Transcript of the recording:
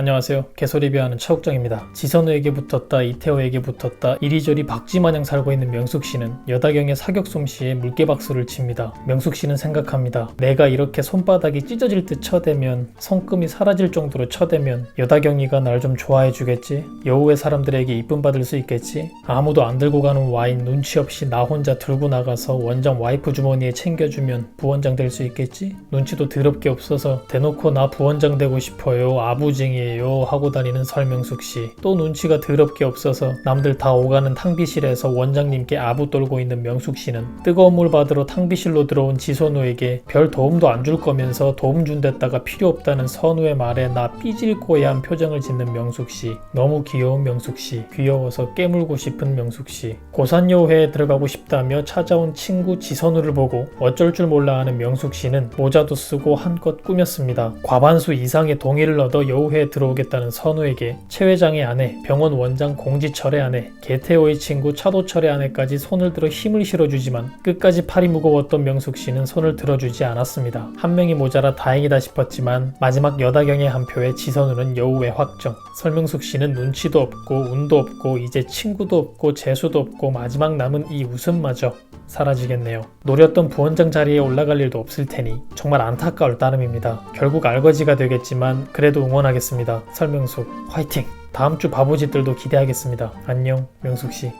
안녕하세요. 개소리비하는 차국장입니다. 지선우에게 붙었다, 이태호에게 붙었다, 이리저리 박쥐마냥 살고 있는 명숙 씨는 여다경의 사격 솜씨에 물개박수를 칩니다. 명숙 씨는 생각합니다. 내가 이렇게 손바닥이 찢어질 듯 쳐대면, 손금이 사라질 정도로 쳐대면 여다경이가 날 좀 좋아해 주겠지? 여우의 사람들에게 이쁨 받을 수 있겠지? 아무도 안 들고 가는 와인 눈치 없이 나 혼자 들고 나가서 원장 와이프 주머니에 챙겨주면 부원장 될 수 있겠지? 눈치도 더럽게 없어서 대놓고 나 부원장 되고 싶어요. 아부쟁이 에요. 하고 다니는 설명숙 씨. 또 눈치가 더럽게 없어서 남들 다 오가는 탕비실에서 원장님께 아부 떨고 있는 명숙 씨는 뜨거운 물 받으러 탕비실로 들어온 지선우에게 별 도움도 안 줄 거면서 도움 준댔다가 필요 없다는 선우의 말에 나 삐질 거야 한 표정을 짓는 명숙 씨. 너무 귀여운 명숙 씨. 귀여워서 깨물고 싶은 명숙 씨. 고산여우회에 들어가고 싶다며 찾아온 친구 지선우를 보고 어쩔 줄 몰라 하는 명숙 씨는 모자도 쓰고 한껏 꾸몄습니다. 과반수 이상의 동의를 얻어 여우회에 들어오겠다는 선우에게 최 회장의 아내, 병원 원장 공지철의 아내, 개태호의 친구 차도철의 아내까지 손을 들어 힘을 실어주지만 끝까지 팔이 무거웠던 명숙 씨는 손을 들어주지 않았습니다. 한 명이 모자라 다행이다 싶었지만 마지막 여다경의 한 표에 지선우는 여우회 확정. 설명숙 씨는 눈치도 없고 운도 없고 이제 친구도 없고 재수도 없고 마지막 남은 이 웃음마저 사라지겠네요. 노렸던 부원장 자리에 올라갈 일도 없을 테니 정말 안타까울 따름입니다. 결국 알거지가 되겠지만 그래도 응원하겠습니다. 설명숙 화이팅! 다음 주 바보짓들도 기대하겠습니다. 안녕 명숙 씨.